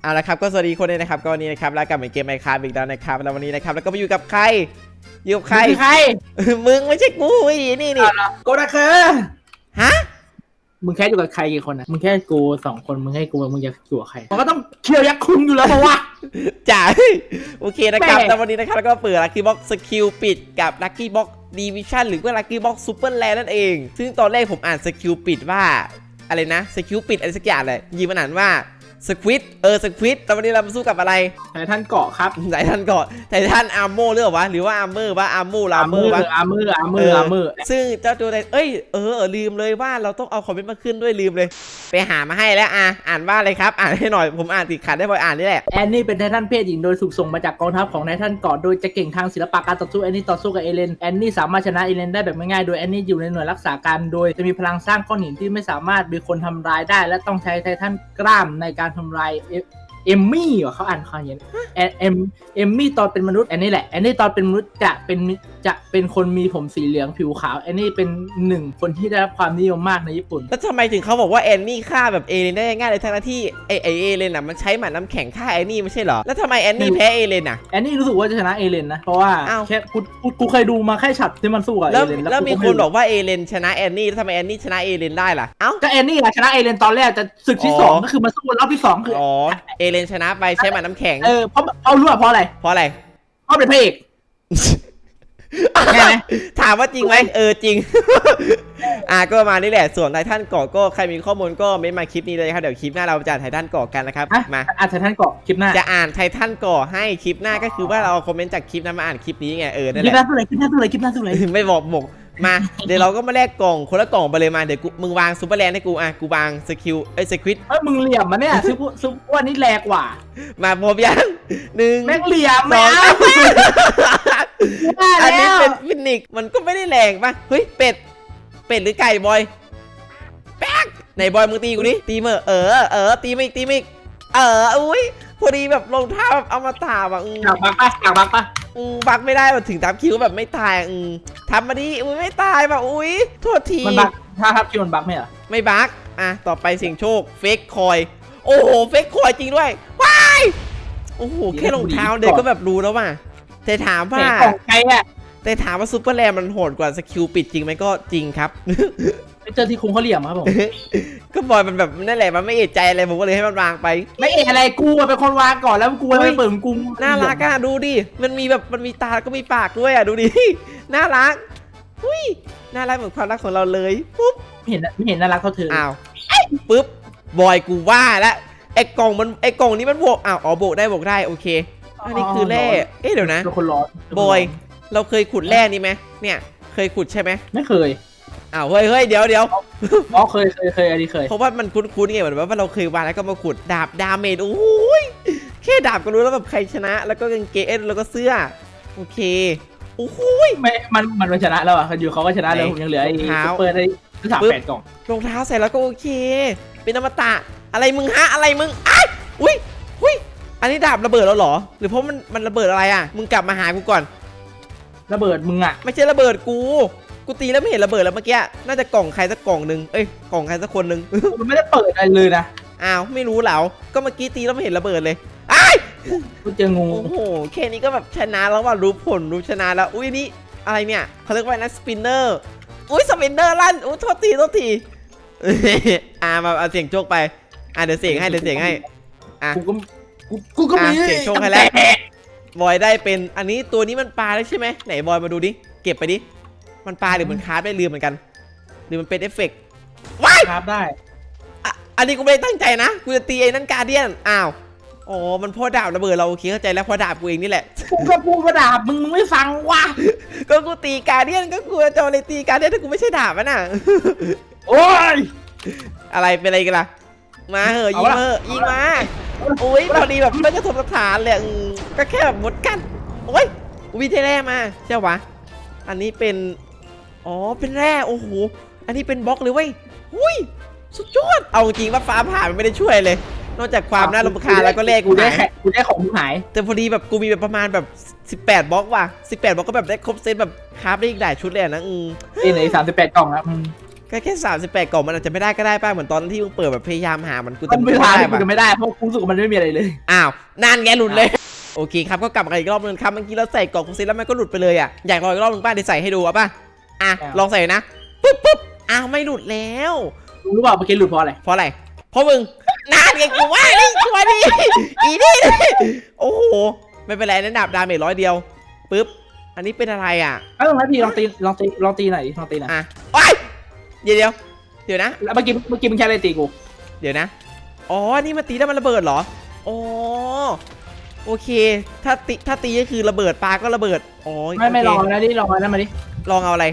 เอาละครับก็สวัสดีคนเลยนะครับก็วันนี้นะครับแล้วกลับมาเกมไมค์คาร์อีกแล้วนะครับแล้ววันนี้นะครับแล้วก็มาอยู่กับใครอยู่กับใครมึงใคร มึงไม่ใช่กูไอ้นี่นี่โกดาเคอฮะมึงแค่อยู่กับใครกี่คนนะมึงแค่กูสองคนมึงให้กูมึงจะอยู่กับใครมันก็ต้องเคียวยักษ์คุงอยู่แล้วเพราะว่าจ่าโอเคนะครับแม่แล้ววันนี้นะครับแล้วก็เปิดลัคกี้บ็อกสกิลปิดกับลัคกี้บ็อกดีวิชั่นหรือว่าลัคกี้บ็อกซูเปอร์แลนนั่นเอง ซึ่งตอนแรกผมอ่านสกิลปิดว่าอะไรนะสกิลปิดอะไรสักอย่างเลยยีมันอ่านว่า สควิตเออสควิตแต่วันนี้เรามาสู้กับอะไรไททันเกาะครับไททันก่อนไททันอาร์โมหรือเปล่าวะหรือว่าอาร์เมอร์วะอาร์โมลาอาร์เมมืออร์วะอามืออามืออามือซึ่งเจ้าตัวใดเอ้ยเออเออลืมเลยว่าเราต้องเอาคอมเมนต์มาขึ้นด้วยลืมเลย ไปหามาให้แล้วอะอ่านว่าอะไรครับ อ่านให้หน่อยผมอ่านติดขัดได้พออ่านนี่แหละแอนนี่เป็นไททันเพศหญิงโดยถูกส่งมาจากกองทัพของไททันเกาะโดยจะเก่งทางศิลปะการต่อสู้แอนนี่ต่อสู้กับเอเลนแอนนี่สามารถชนะเอเลนได้แบบง่ายๆโดยแอนนี่อยู่ในหน่วยรักษาการโดยจะมีพลังสร้างก้อนหินที่ไม่สามารถมีคนทำร้ายได้ และต้องใช้ไททันกล้ามในการทำลายเอมมี่เหรอเขาอ่านคำอย่างนี้เอเอมเอมมี่ตอนเป็นมนุษย์อันนี้แหละ อันนี้ตอนเป็นมนุษย์จะเป็น จะเป็นคนมีผมสีเหลืองผิวขาวแอนนี่เป็นหนึ่งคนที่ได้รับความนิยมมากในญี่ปุ่น แล้วทำไมถึงเขาบอกว่าแอนนี่ฆ่าแบบเอเลนได้ง่ายเลยทั้งๆที่ไอไอเอเลนอะมันใช้หมาน้ำแข็งฆ่าแอนนี่ไม่ใช่เหรอ แล้วทำไมแอนนี่แพ้เอเลนอะ แอนนี่รู้สึกว่าจะชนะเอเลนนะ เพราะว่าอ้าว แค่กูกูกูเคยดูมาแค่ช็อตที่มันสู้กับแล้วเอเลนแล้วมีกูคไรู้นบอกว่าเอเลนชนะแอนนี่แล้วทำไมแอนนี่ชนะเอเลนได้ล่ะ เอ้า ก็แอนนี่อะชนะเอเลนตอนแรกจะศึกที่อ๋อสองก็คือมาสู้รอบที่สองคืออ๋อเอเลนชนะไปใช้หมาน้ำแข็งเออเพราะเอารู้ว่าเพราะอะไรเพราะอะไร เพราะเป็นพระเอก ไงไหม ถามว่าจริงไหมเออจริง อะก็ประมาณนี้แหละส่วนไททันเกาะก็ใครมีข้อมูลก็เม้นมาคลิปนี้เลยครับเดี๋ยวคลิปหน้าเราจะอ่านไททันเกาะกันนะครับฮะมา อาจจะท่านเกาะคลิปหน้าจะอ่านไททันเกาะให้คลิปหน้าก็คือว่าเราเอาคอมเมนต์จากคลิปนั้นมาอ่านคลิปนี้ไงเออนั่นคลิแหปหละ น้าสู้เลยคลิปหน้าสู้เลยคลิปหน้าสู้เลย ไม่บอกหมกมา เดี๋ยวเราก็มาแลกกล่องคนละกล่องไปเลยมาเดี๋ยวกูมึงวางซูเปอร์แลนด์ให้กูอะกูวางสกิลเอ้ยสควิตเฮ้ยมึงเหลี่ยมมาเนี่ยซุปซุปวันนี้แรงกว่ามาพบยังหนึ่งแม่งเหลี่ยมสองแล้วอันนี้แล้วเป็ นฟินิกซ์มันก็ไม่ได้แรงป่ะเฮ้ยเป็ด เป็ดหรือไก่บอยแป๊กไหนบอยมึงตีกูดิตีมือเออเออตีไม่ตีไม่เอออุ้ยพอดีแบบรองเท้าแบบเอามาถามอะอืมอยากบักปะอยากบักปะอืมบักไม่ได้แบบถึงตามคิวแบบไม่ตายอืมทำมาดิอุ้ยไม่ตายแบบอุ้ยโทษที มันบักถ้าครับคิวมันบักไหมเหรอไม่บักอะ ต่อไปเสี่ยงโชค เฟกคอย โอ้โห เฟกคอยจริงด้วย ว้าย โอ้โห แค่รองเท้าเด็กก็แบบรู้แล้วว่ะแต่ถามว่าแหมของใครอะ แต่ถามว่าซูเปอร์แรมมันโหดกว่าสกิลปิดจริงไหมก็จริงครับไปเจอที่คุงเขาเหลี่ยมครับผม ก็บอยมันแบบนั่นแหละมันไม่เอะใจอะไรผมก็เลยให้มันวางไป ไม่เอะอะไรกูอะเป็นคนวางก่อนแล้วกูเฮ้ยไม่เปิดของกูน่ารักอะดูดิ มันมีแบบมันมีตาแล้วก็มีปากด้วยอะดูดิ น่ารักอุ้ยน่ารักเหมือนความรักของเราเลยปุ๊บไม่เห็นไม่เห็นน่ารักเท่าเธออ้าวปุ๊บบอยกูว่าแล้วไอ้กล่องมันไอ้กล่องนี้มันบวกอ้าวอ๋อบวกได้บวกได้โอเคอันนี้คือแร่เอ๊ะเดี๋ยวนะเป็นคนร้อนบอย เราเคยขุดแร่นี้ไหมเนี่ย เคยขุดใช่ไหมไม่เคยอ้าวเฮ้ยเฮ้ยเดี๋ยวเดี๋ยวอ๋อเคยเคยเคยอันนี้เคยเพราะว่ามันคุ้นๆไงเหมือนว่าเราเคยวางแล้วก็มาขุดดาบดาเมจโอ้ยแค่ดาบก็รู้แล้วแบบใครชนะ แล้วก็กางเกงแล้วก็เสื้อ โอเคโอ้โหยไม่มันมันมันชนะแล้วอะอยู่เขาก็ชนะแล้วไหนผมยังเหลือไอ้รองเท้าเปิดได้สามปึ๊บแปดกล่องรองเท้าใส่แล้วก็โอเค เป็นอมตะอะไรมึงฮะอะไรมึงอ้ายอุ้ยอุ้ยอันนี้ดาบระเบิดแล้วเหรอ หรือเพราะมันมันระเบิดอะไรอะ มึงกลับมาหากูก่อน ระเบิดมึงอะไม่ใช่ระเบิดกู กูตีแล้วไม่เห็นระเบิดแล้วเมื่อกี้ น่าจะกล่องใครสักกล่องหนึ่งเอ้ย กล่องใครสักคนหนึ่ง มันไม่ได้เปิดอะไรเลยนะอ้าว ไม่รู้เหรอก็เมื่อกี้ตีแล้วไม่เห็นระเบิดเลยอ้ายกูเจองูโอ้โห แค่นี้ก็แบบชนะแล้วว่ารู้ผลรู้ชนะแล้ว อุ้ยนี่อะไรเนี่ยเขาเรียกว่านะสปินเนอร์ อุ้ยสปินเนอร์ลั่น อุ้ยโทษทีโทษทีอ่ามาเอาเสียงโชคไป อ่าเดี๋ยวเสียงให้เดี๋ยวเสียงให้อะกูก็กูกูก็มีอะเสียงโชคให้แล้ว บอยได้เป็นอันนี้ตัวนี้มันปลาได้ใช่ไหมไหนบอยมาดูดิ เก็บไปดิ มันปลาหรือมันคาร์ดได้ลืมเหมือนกัน หรือมันเป็นเอฟเฟกต์ว้ายครับได้อะอันนี้กูไม่ได้ตั้งใจนะ กูจะตีไอ้นั่นการเดียน อ้าว อ๋อ มันเพ่อดาบระเบิดเราโอเคเข้าใจแล้วเพ่อดาบกูเองนี่แหละ กูก็พูดกระดาบมึงมึงไม่ฟังวะก็กูตีการเดียนก็กูจะเอาอะไรตีการเดียนถ้ากูไม่ใช่ดาบอะน่ะ โอ้ย อะไรเป็นอะไรกันล่ะ มาเหอะยิงเอาละมาเหอะยิงมา โอ้ยพอดีแบบไม่กระทบสถานเลยอืม ก็แค่แบบหมดกัน โอ้ยวิเทแร่มาใช่ปะอันนี้เป็น อ๋อ เป็นแร่ โอ้โห อันนี้เป็นบล็อกเลยเว้ยหุยสุดยอด เอาจริงว่าฟ้าผ่ามันไม่ได้ช่วยเลย นอกจากความน่ารำคาญแล้วก็แร่กูกูได้หายแค่กูได้ของมึงหาย แต่พอดีแบบกูมีแบบประมาณแบบ 18บล็อกว่ะ18บล็อกก็แบบได้ครบเซตแบบคราฟได้อีกหลายชุดเลยอะนะอืมเอ้ยไหนสามสิบแปดกล่องครับอืมก็แค่38กล่องมันอาจจะไม่ได้ก็ได้ป้าเหมือนตอนที่มึงเปิดแบบพยายามหามันกูมันไม่ได้ได้มันปะจะไม่ได้เพราะกูรู้สึกว่ามันไม่มีอะไรเลย อ้าวนั่นไงหลุดเลย โอเคครับก็กลับมากันอีกรอบนึงครับเมื่อกี้เราใส่กล่องคุซิแล้วมันก็หลุดไปเลยอะอยากลองอีกรอบนึงป้าเดี๋ยวใส่ให้ดูอะป้าอะอะลองใส่นะปุ๊บปุ๊บอ้าวไม่หลุดแล้วรู้เปล่าเมื่อกี้หลุดเพราะอะไรเพราะอะไรเพราะมึงนานไงกูว่านี่ชัวร์ดิอีนี่โอ้โหไม่เป็นไรนั่นดาบดาเมจร้อยเดียวปึ๊บอันนี้เป็นอะไรอะเอ้าแล้วพี่ลองตีลองตีลองตีหน่อยดิลองตีหน่อยอะโอ้ยเดี๋ยวเดี๋ยวเดี๋ยวนะแล้วเมื่อกี้เมื่อกี้มึงใช้อะไรตีกู เดี๋ยวนะ อ๋อ นี่มันตีแล้วมันระเบิดเหรอ อ๋อ โอเค ถ้าตีถ้าตีก็คือระเบิดปลาก็ระเบิดอ๋อไม่ไม่โเคลองนะดิลองอันนั้นมาดิลองเอาอะไร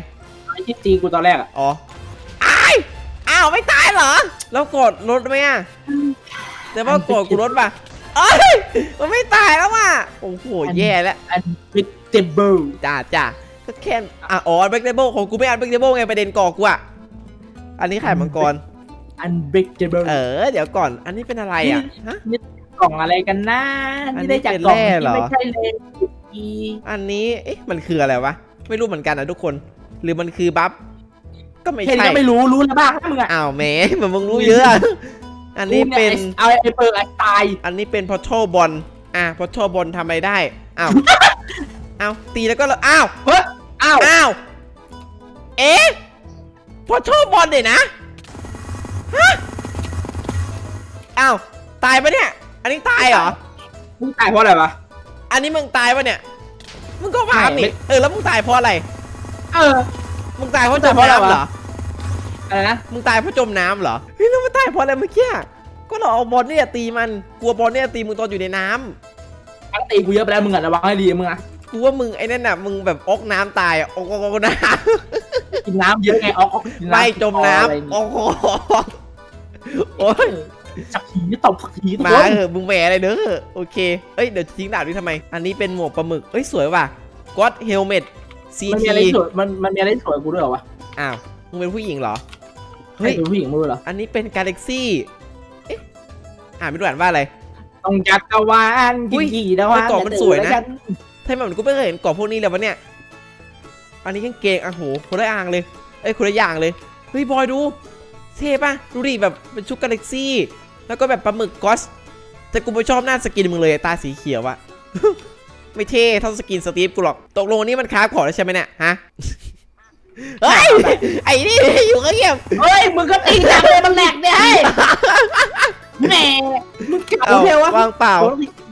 ไอ้ที่ตีกูตอนแรกอะอ๋ออ้ายอ้าวไม่ตายเหรอ แล้วกดรถไหมอะแต่ว่ากดกูรถป่ะเอ้ยมันไม่ตายแล้วว่ะโอ้โหแย่แล้วอันวิดเจเบิลจ้าจ้าก็แค่อะอ๋อแบล็กเดเบิลของกูไม่อันแบล็กเดเบิลไงประเด็นก่อกูอะอันนี้ไข่มังกรอันบิ๊กเจเบิลเออเดี๋ยวก่อนอันนี้เป็นอะไรอะฮะ กล่องอะไรกันนะอันนี้นี่ได้จากกล่องเป็นแร่เหรอที่ไม่ใช่เลยอีอันนี้เอ๊ะมันคืออะไรวะไม่รู้เหมือนกันนะทุกคน หรือมันคือบัฟก็ไม่เห็นใช่ก็ไม่รู้รู้แล้วบ้างนะมึงอะอ้าวแหมเหมือนมึงรู้เยอะอะอันนี้เป็นเอาไอ้เปิร์ไอ้ตายอันนี้เป็นพอทบอลอะพอทบอลทำอะไรได้อ้าวอ้าวตีแล้วก็เลยอ้าวเฮ้ยอ้าวอ้าวเอ๊ะพอชอบบอลเนี่ยนะฮะอ้าวตายปะเนี่ย อันนี้ตายเหรอ มึงตายเพราะอะไรวะ อันนี้มึงตายปะเนี่ย มึงก็วาบไม่ นี่เออแล้วมึงตายเพราะอะไร เออ มึงตายเพราะมึงจตายมเพราะอะไรน้ำเหรอวะอะไรนะ มึงตายเพราะจมน้ำเหรอ เฮ้ยแล้วมึงตายเพราะอะไรเมื่อกี้ ก็เราเอาบอลเนี่ยตีมัน กลัวบอลเนี่ยตีมึงตอนอยู่ในน้ำตั้งตีกูเยอะไปแล้วมึงอะระวังให้ดีมึงอะกูว่ามึงไอ้นั่นน่ะ มึงแบบอกน้ำตายอะอกอกอกน้ำกินน้ำเยอะไงออกออกกินน้ำไม่จมน้อะไรำโอ้โหโอ้ย สักทีตบสักทีทุกมาคนเออะมึงแหมอะไรเด้อโอเค เอ้ย เดี๋ยวทิ้งดาบนี้ทำไม อันนี้เป็นหมวกปลาหมึก เอ้ย สวยว่ะก็อดเฮลเมตซีมันมีทีอะไรสวยมันมันมีอะไรสวยกูด้วยเหรอวะอ้าว มึงเป็นผู้หญิงเหรอ เฮ้เฮ้ยยเป็นผู้หญิงมือเหรออันนี้เป็นกาแล็กซี่ เอ๊ะ อ่านไม่รู้อ่านว่าอะไร ต้องจักรวาลอุ้ยกี่ดาวาเฮ้ยกล่องมันสวยนะกัทำไมมันกูไม่เคยเห็นกล่องพวกนี้เลยวะเนี่ย อันนี้กางเกงอะโหคนละอ่างเลย เอ้ยคนละอย่างเลย เฮ้ย บอยดู เท่ปะดูดิแบบเป็นชุดกาแล็กซี่ แล้วก็แบบปลาหมึกกอส แต่กูไม่ชอบหน้าสกินมึงเลยตาสีเขียวอะไม่เท่เท่าสกินสตีฟกูหรอก ตกลงวันนี้มันคราฟของแล้วใช่ไหมเนี่ยฮะเฮ้ยไอ้นี่อยู่ก็เงียบเฮ้ยมึงก็ตีจังเลยมันแหลกเนี่ยเฮ้ยแหมมึงเก่าเอาเทวะวางเปล่า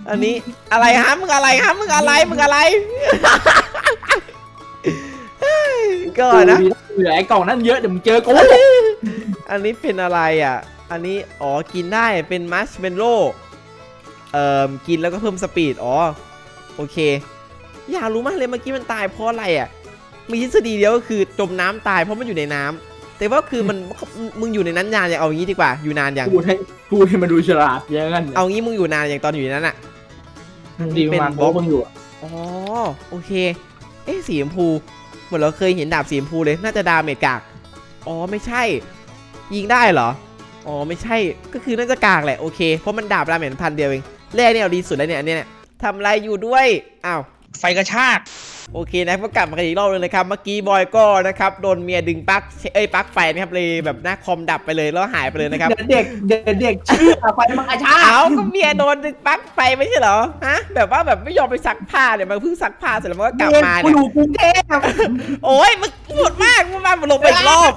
อันนี้อะไรฮะมึงอะไรฮะมึงอะไรมึงอะไรก่อนนะเหลือไอ้กล่องนั้นเยอะเดี๋ยวมึงเจอกู อันนี้เป็นอะไรอะ อันนี้อ๋อกินได้เป็นมัชเมนโล่เอ่อกินแล้วก็เพิ่มสปีดอ๋อโอเค อยากรู้มากเลยเมื่อกี้มันตายเพราะอะไรอะ มีทฤษฎีเดียวก็คือจมน้ำตายเพราะมันอยู่ในน้ำแต่ว่าคือมันมึงอยู่ในนั้นนานอย่างเอางี้ดีกว่าอยู่นานอย่างพูดให้พูดให้มันดูฉลาดเยอะกันเอางี้มึงอยู่นานอย่างตอนอยู่ในนั้นอะดีมากเป็นบล็อกมึงอยู่อะอ๋อโอเค เอ๊ะสีชมพูเหมือนเราเคยเห็นดาบสีชมพูเลยน่าจะดาเมจกากอ๋อไม่ใช่ ยิงได้เหรอ อ๋อไม่ใช่ ก็คือน่าจะกากแหละโอเค เพราะมันดาบดาเมจพันเดียวเองแร่เนี่ยเอาดีสุดแล้วเนี่ยอันเนี้ยเนี่ยทำอะไรอยู่ด้วย อ้าว ไฟกระชาก โอเคนะก็กลับมากันอีกรอบนึงเลยครับ เมื่อกี้บอยก็นะครับโดนเมียดึงปลั๊กเอ้ยปลั๊กไฟนะครับเลยแบบหน้าคอมดับไปเลยแล้วหายไปเลยนะครับ เดี๋ยวเด็กเดี๋ยวเด็กชื่อไฟมังอาชาเอาก็เมียโดนดึงปลั๊กไฟไม่ใช่เหรอ ฮะ แบบว่าแบบไม่ยอมไปซักผ้าเนี่ยมันเพิ่งซักผ้าเสร็จแล้วมันก็กลับมากูเนี่ยอยู่กรุงเทพโอ้ยมึงพูดมากมึงมาลงไปอีกรอบ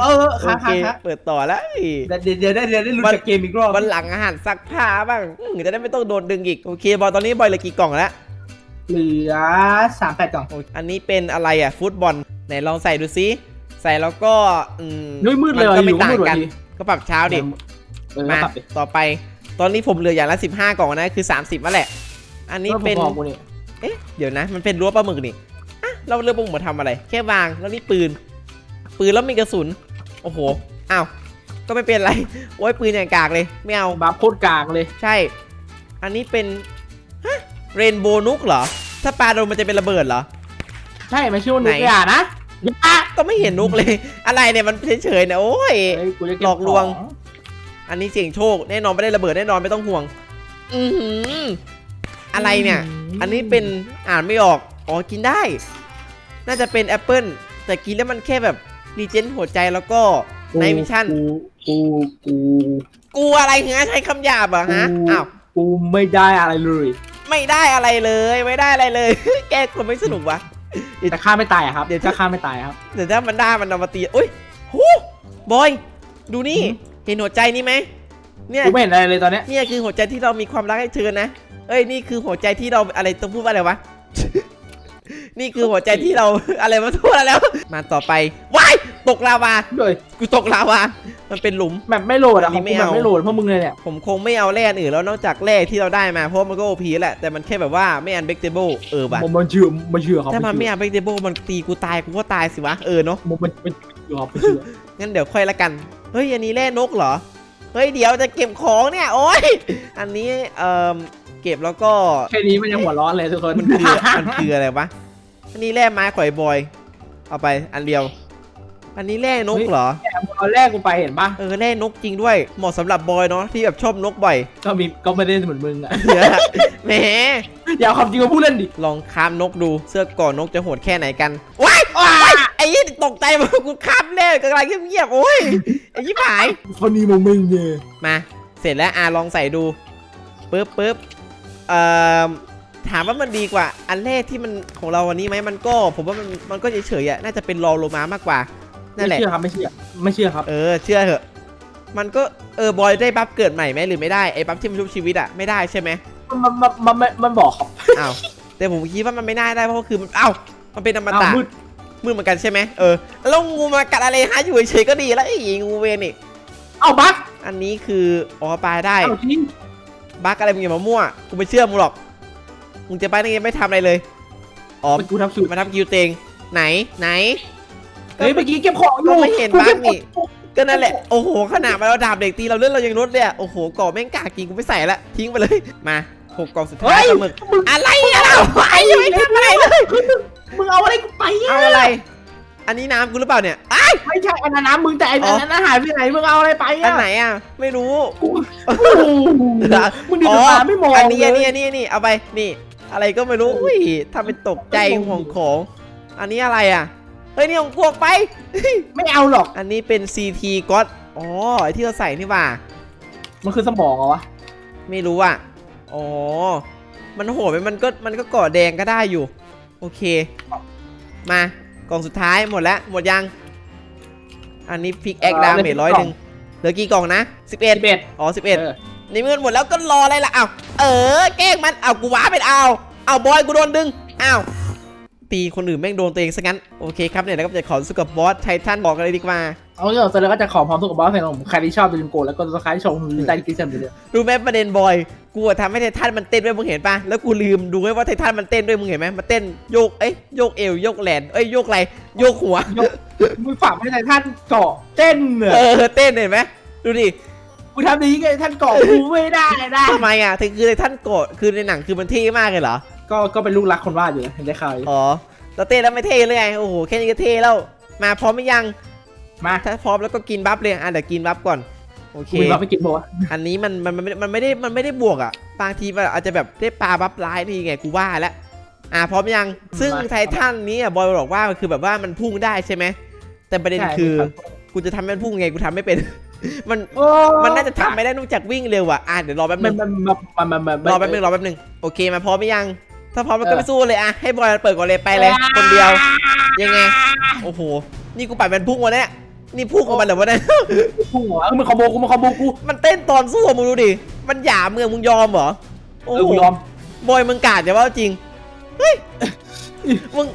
เออโอค้างเคค้างค้างเปิดต่อแล้วเดี๋ยวเดี๋ยวได้เดี๋ยวได้รู้จักเกมอีกรอบวันหลังอาหารซักผ้าบ้างอืมจะได้ไม่ต้องโดนดึงอีก โอเค บอลตอนนี้บอยเหลือกี่กล่องแล้วเหลือสามแปดกล่อง โอ้ยอันนี้เป็นอะไรอะ ฟุตบอล ไหนลองใส่ดูซิ ใส่แล้วก็อืมนุ้ยมืดเลยก็อไม่ยู่ก็ต่างมืดกันก็ปรับเช้าดิ เออมา ปรับดิต่อไป ตอนนี้ผมเหลืออย่างละ 15 กล่องนะ คือ 30มาแหละ อันนี้เป็นพอๆกูนี่เอ๊ะ เดี๋ยวนะ มันเป็นรั้วปลาหมึกนี่อะเราเรือปลาหมึกมาทำอะไร แค่วาง แล้วนี่ปืน ปืนแล้วมีกระสุน โอ้โห อ้าว ก็ไม่เป็นไร โอ้ยปืนอย่างกากเลย ไม่เอา บัฟโคตรกลางเลย ใช่ อันนี้เป็นฮะเรนโบว์นุกเหรอ ถ้าปลาโดนมันจะเป็นระเบิดเหรอ ใช่ไม่ใช่ว่าหนูไหนอย่านะอย่าก็ไม่เห็นนุกเลย อะไรเนี่ยมันเฉยๆนะโอ้ยเฮ้ยกูจะเบหลอกลวงขออันนี้เสี่ยงโชคแน่นอนไม่ได้ระเบิดแน่นอนไม่ต้องห่วง อือหืออะไรเนี่ย อันนี้เป็นอ่านไม่ออก อ๋อกินได้ น่าจะเป็นแอปเปิลแต่กินแล้วมันแค่แบบ รีเจนหัวใจแล้วก็ในมิชชั่นกูกูกูกูอะไรเหรอใช้คำหยาบเหรอฮะกูอ้าวกูไม่ได้อะไรเลย ไม่ได้อะไรเลยไม่ได้อะไรเลย แกคนไม่สนุกวะแต่ฆ่าไม่ตายอะครับเดี๋ยวถ้าฆ่าไม่ตายครับเดี๋ยวถ้ามันได้มันเอามาตีอุ้ยหูบอย ดูนี่หืมเห็นหัวใจนี่ไหมเนี่ยกูไม่เห็นอะไรเลยตอนเนี้ยเนี่ยคือหัวใจที่เรามีความรักให้เธอนะเอ้ยนี่คือหัวใจที่เราอะไรต้องพูดว่าอะไรวะ นี่คือหัวใจที่เรา อะไรมาทั่วแล้ว มาต่อไปว้ายตกลาวาด้วยกูตกลาวา มันเป็นหลุม แบบไม่โหลดอะอันนี้ของไม่กูแบบเอาไม่โหลดเพราะมึงเลยเนี่ย ผมคงไม่เอาแร่อื่นแล้วนอกจากแร่ที่เราได้มาเพราะว่ามันก็โอพีแหละ แต่มันแค่แบบว่าไม่อันเบกเตเบิลเออว่ะมันมันเชื่อมันเชื่อครับถ้ามันไม่เชื่ออันเบกเตเบิลมันตีกูตายกูก็ตายสิวะเออเนาะมันมันมันมันเชื่อครับมันเชื่องั้นเดี๋ยวค่อยละกันเฮ้ยอันนี้แร่นกเหรอเฮ้ยเดี๋ยวจะเก็บของเนี่ยโอ้ยอันนี้เอ่อเก็บแล้วก็แค่นี้มันยังหัวร้อนเลยทุกคนมันคือมันคืออะไรวะ อันนี้แร่ไม้ข่อยบอย เอาไปอันเดียว อันนี้แร่นกเหรอตอนแรกกูไปเห็นปะเออแร่นกจริงด้วย เหมาะสำหรับบอยเนาะที่แบบชอบนกบ่อยก็มีก็ไม่ได้เหมือนมึงอะแหมอย่าเอาความจริงมาพูดเล่นดิลองคามนกดูเสื้อก่อนนกจะโหดแค่ไหนกันว้ายว้ายไอ้ยี่ตกใจหมดกูคามแน่กำลังเงียบๆโอ้ยไอ้ยี่ผายฟันนี้โมเมนต์เนี่ยมา เสร็จแล้วอาลองใส่ดูปึ๊บปึ๊บเอ่อ ถามว่ามันดีกว่า อันแรกที่มันของเราวันนี้ไหมมันก็ผมว่ามันมันก็เฉยๆอะน่าจะเป็นรอโลมามากกว่านั่นแหไม่ละ เชื่อครับไม่เชื่อไม่เชื่อครับ เออเชื่อเถอะ มันก็เออบอยได้บัฟเกิดใหม่ไหมหรือไม่ได้ไอ้บัฟที่มันชุบชีวิตอะไม่ได้ใช่ไหม มันมันมันมันมันบอกครับอ้าวแต่ผมคิดว่ามันไม่น่าได้เพราะว่าคือมันอ้าวมันเป็นอมอ้าวตะมืดมืดเหมือนกันใช่ไหมเออแล้วงูมากัดอะไรฮะอยู่เฉยๆก็ดีแล้วไอ้งูเวรนี่เอาบักอันนี้คืออ๋อปลาได้เอาทิ้งบักอะไรมึงอย่ามามั่วกูไม่เชื่อมึงหรอก มึงจะไปนั่งยังไม่ทำอะไรเลยอ๋อมันกูทำสูตรมาทำกิวเตงไหนไหนเฮ้ยเมื่อกี้เก็บของอยู่ก็ไม่เห็นบ้างนี่ก็นั่นแหละโอ้โหขนาดมาเราดาบเด็กตีเราเลื่อนเรายังลดเลยอะโอ้โหก่อแม่งกากจริงกูไม่ใส่ละทิ้งไปเลยมาหกกล่องสุดท้ายปลาหมึกอะไรอะเราไอ้ยังไม่ทำอะไรเลยมึงเอาอะไรกูไปอะเอาอะไร อันนี้น้ำกูหรือเปล่าเนี่ยอ้ายไม่ใช่อันนั้นน้ำมึงแต่อันอ๋อนั้นหายไปไหนมึงเอาอะไรไปอัอะนไหนอะไม่รู้กูโอ้โหมึงดูตาไม่มองอันนี้อันเลยนี้อันนี้อันนี่เอาไปนี่ อะไรก็ไม่รู้อุ้ยทำเป็นตกใจห่วงของ อันนี้อะไรอะ เฮ้ยนี่ของพวกไป ไม่เอาหรอก อันนี้เป็น CT God อ๋อไอที่เราใส่นี่หว่า มันคือสมองเหรอวะ ไม่รู้อะ อ๋อ มันโหดไปมันก็มันก็ก่อแดงก็ได้อยู่ โอเค มากล่องสุดท้ายหมดแล้ว หมดยัง อันนี้พิกแอคดาเมจร้อยหนึ่งเหลือกี่กล่องนะ11เบ็ดอ๋อเออ11ในเมื่อหมดแล้วก็รออะไรล่ะอ้าวเออ แกล้งมันเอากูว้าเป็นเอาเอาบอยกูโดนดึงอ้าวตีคนอื่นแม่งโดนตัวเองซะงั้นโอเคครับเนี่ยแล้วก็จะขอสู้กับบอสไททันบอกกันเลยดีกว่าเอาเรื่องเสร็จแล้วก็จะขอพร้อมทุกกับบอสเพลงของผมใครที่ชอบอย่าลืมกดแล้วก็สไครต์ชมใจดีกินเสร็จไปเลยรู้ไหมประเด็นบอยกูอะทำให้ไททันมันเต้นด้วยมึงเห็นปะแล้วกูลืมดูไว้ว่าไททันมันเต้นด้วยมึงเห็นไหมมันเต้นโยกเอ้ยโยกเอวโยกแหลนเอ้ยโยกอะไรโยกหัวมึงฝากให้นายท่านเกาะเต้นเหรเอออเต้นเห็นไหมดูดิ กูทำดีไงท่านเกาะกูไม่ได้นะทำไมอะถึงคือไททันโกรธคือในหนังคือมันเท่มากเลยเหรอ ก็ก็เป็นลูกรักคนวาดอยู่นะเห็นได้ข่าวอยู่อ๋อแล้วเต้นแล้วไม่เท่เลยไง โอ้โห แค่นี้ก็เท่แล้ว มาพร้อมไหมยัง มาถ้าพร้อมแล้วก็กินบัฟเลย อะเดี๋ยวกินบัฟก่อน โอเคกูมีบัฟไปกินบัวะอันนี้มันมันมันมันไม่ได้มันไม่ได้บวกอะ บางทีมันอาจจะแบบได้ปลาบัฟร้ายนี่ไงกูว่าแล้ว อะพร้อมยัง ซึ่งไททันนี้อะบอยบอกว่ามันคือแบบว่ามันพุ่งได้ใช่ไหม แต่ประเด็นคือ กูจะทำให้มันพุ่งไงกูทำไม่เป็น มันโอ้มันน่าจะทำไม่ได้นอกจากวิ่งเร็วอะอะเดี๋ยวรอแป๊บมันึนงมันมันมันมันมันรอแป๊บนึงรอแป๊บนึงโอเคมาพร้อมไหมยัง ถ้าพร้อมแล้วก็เออไปสู้เลยอะให้บอยมันเปิดก่อนเลยไปเลย คนเดียว ยังไง โอ้โห นี่กูปัดมันพุ่งวะเนี่ยนี่พุ่งของมันเหรอวะเนี่ยพุ่งเหรอเออมันคอมโบกูมันคอมโบกูมันเต้นตอนสู้อะมึงดูดิมันหยามเมืองมึงยอมเหรอเอโอ้อโหกูยอมบอยมึงกาดอย่าว่าจริงเฮ้ยมึง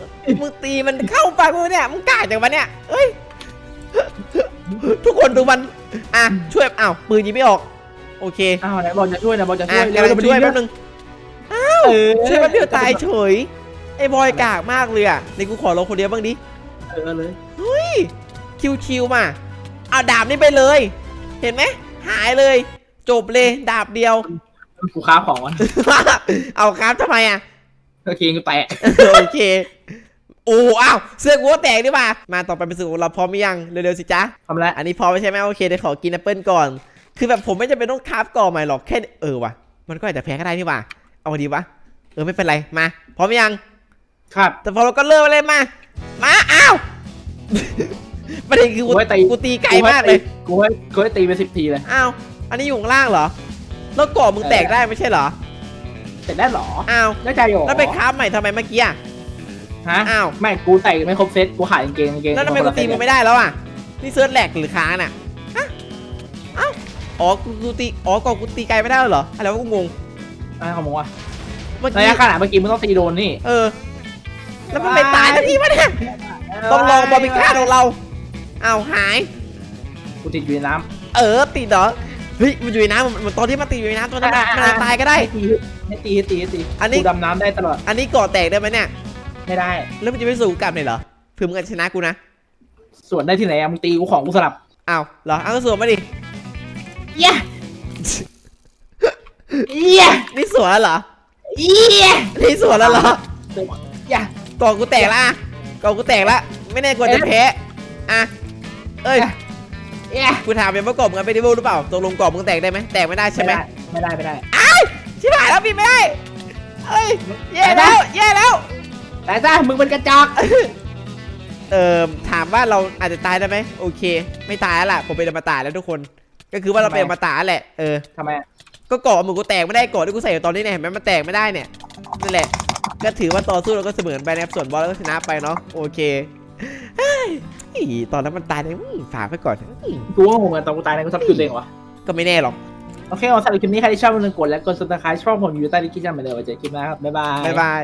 มึงตีมันเข้าปากกูเนี่ยมึงกาดอย่างวะเนี่ยเฮ้ยทุกคนดูมัน อะช่วยอ้าวปืนยิงไม่ออก โอเคอ้าวไหนบอกจะช่วยนะบอกจะช่อะวยกำลังช่วยแป๊บนึงเออช่วยแป๊บเดียวตายเฉยไอ้บอยกากมากเลยอะในกูขอลงคนเดียวบ้างดิเออเลยชิวๆมาเอาดาบนี่ไปเลย เห็นไหมหายเลย จบเลยดาบเดียว กูค้าของมันเอาครับทำไมอะโอเคกูแตะโอเค โอ้อ้าวเสื้อกูก็แตกนี่มามาต่อไปเป็นสื่อของเราพร้อมหรือยังเร็วๆสิจ๊ะทำอะไรอันนี้พร้อมใช่ไหมโอเคเดี๋ยวขอกินแอปเปิลก่อน คือแบบผมไม่จำเป็นต้องคราฟก่อนใหม่หรอกแค่เออว่ะมันก็อาจจะแพ้ก็ได้นี่ว่ะเอาดีวะเออไม่เป็นไรมาพร้อมหรือยัง ครับ แต่พอเราก็เริ่มเลยมา มาอ้าวประเด็นคือกูโอ้ยตี กูตีไกลมากเลย กูให้กูให้ตีไปสิบทีเลยอ้าว อันนี้อยู่ข้างล่างเหรอ แล้วก่อมึงแตกได้ไม่ใช่เหรอเสร็จได้เหรออ้าวได้ใจเหรอแล้วไปค้าฟใหม่ทำไมเมื่อกี้อะ ฮะอ้าว ไม่กูใส่ไม่ครบเซตกูขายกางเกงกางเกงแล้วทำไมกูตีมึงไม่ได้แล้วอะ นี่เซิร์ชแหลกหรือค้างน่ะฮะอ้าวอ๋อกูกูตี อ๋อก่อกูตีไกลไม่ได้เหรอ อะไรวะกูงงอะของมึงวะเมื่อระกี้ยะขนาดเมื่อกี้มึงต้องตีโดนนี่ เออ แล้วมันไม่ตายทันทีวะเนี่ย ต้องลองบอลพิฆาตของเรา อ้าวหาย กูติดอยู่ในน้เออติดเหรอ เฮ้ยมันอยู่ในน้ำมันมันตอนที่มันติดอยู่ในน้ำตอนนั้นมันมันอาจตายก็ำได้ ให้ตีให้ตีให้ตีให้ตีอันนี้ กูดำน้ำได้ตลอด อันนี้ก่อแตกได้ไหมเนี่ย ไม่ได้ แล้วมันจะไม่สู้กลับเลยเหรอเผื่อมึงอาจจะชนะกูนะส่วนได้ที่ไหนอะมึงตีกูของกูสลับอ้าวเหรออ้าวก็สวนมาดิเย้เย้นี่สวนเหรอเย้นี่สวนแล้วเหรอเย้ก่อนกูแตกละอะก่อนกูแตกละไม่แน่กว่าจะแพ้อะเอ้ยเย้กูถามเป็นว่ากรอบมึงเอาไปดิบูหรือเปล่าตกลงกรอบมึงแตกได้ไหมแตกไม่ได้ใช่ไหมไม่ได้ไม่ได้ชิบหายแล้วพี่ไม่ได้เอ้ยแย่แล้วแย่แล้ว แต่จ้ามึงเป็นกระจอก เอ่อถามว่าเราอาจจะตายได้ไหมโอเค ไม่ตายแล้วล่ะผมเป็นอมตะแล้วทุกคน ก็คือว่าเราเป็นอมตะแหละเออทำไมอะก็เกาะมือกูแตกไม่ได้เกาะที่กูใส่อยู่ตอนนี้เนี่ยเห็นไหมมันแตกไม่ได้เนี่ยนั่นแหละ ก็ถือว่าต่อสู้เราก็เสมอไปนะครับส่วนบอลเราก็ชนะไปเนาะโอเคเฮ้ยอีตอนนั้นมันตายเลยอื้อฝากไปก่อนอื้อกูก็งงกันตอนกูตายนะกูทับจุดเองวะก็ไม่แน่หรอกโอเคเอาสำหรับคลิปนี้ใครที่ชอบอย่าลืมกดและกดซับสไครต์ช่องผมอยู่ใต้ลิงก์ที่จำไปเลยไว้เจอคลิปหน้าครับบ๊ายบาย บ๊ายบาย